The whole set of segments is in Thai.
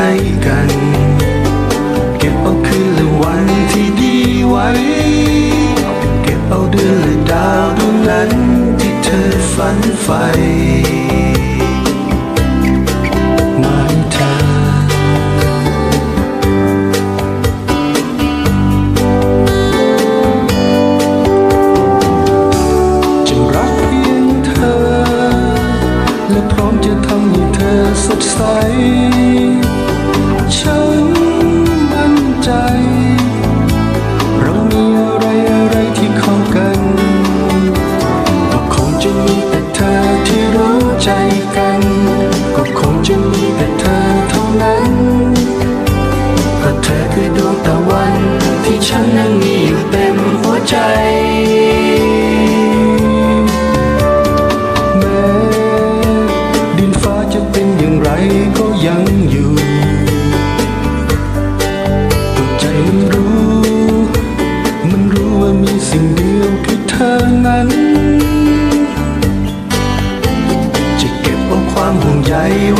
ให้กัน เก็บเอาคืนและวันที่ดีไว้ เก็บเอาเดือนและดาวดวงนั้นที่เธอฝันใฝ่มาให้เธอจะรักเพียงเธอและพร้อมจะทำให้เธอสดใส ใจ เรามีอะไรอะไรที่เข้ากันก็คงจะมีแต่เธอที่รู้ใจกัน ก็คงจะมีแต่เธอเท่านั้น ก็เธอคือดวงตะวันที่ฉันนั้นมีอยู่เต็มหัวใจแม้ดินฟ้าจะเป็นอย่างไรก็ยังอยู่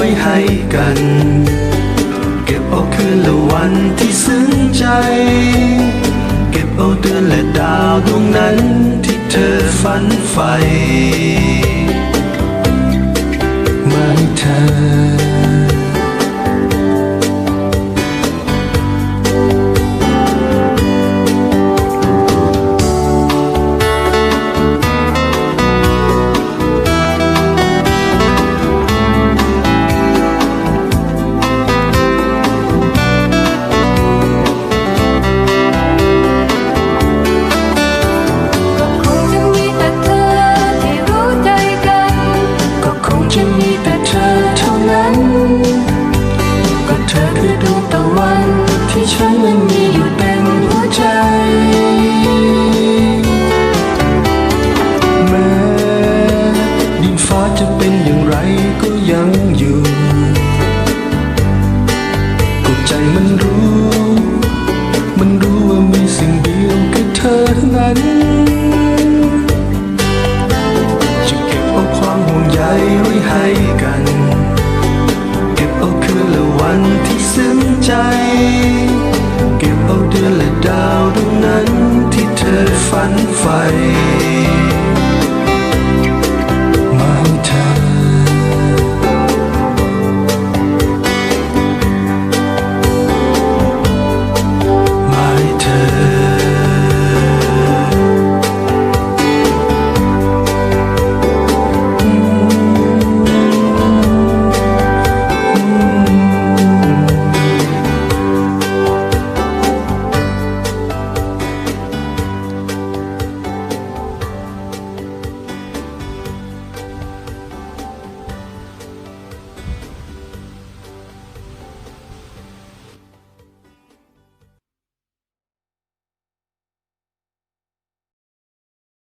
ไว้ให้กัน เก็บเอาคืนและวันที่ซึ้งใจ เก็บเอาเดือนและดาวดวงนั้นที่เธอฝันใฝ่มาให้เธอ ยังอยู่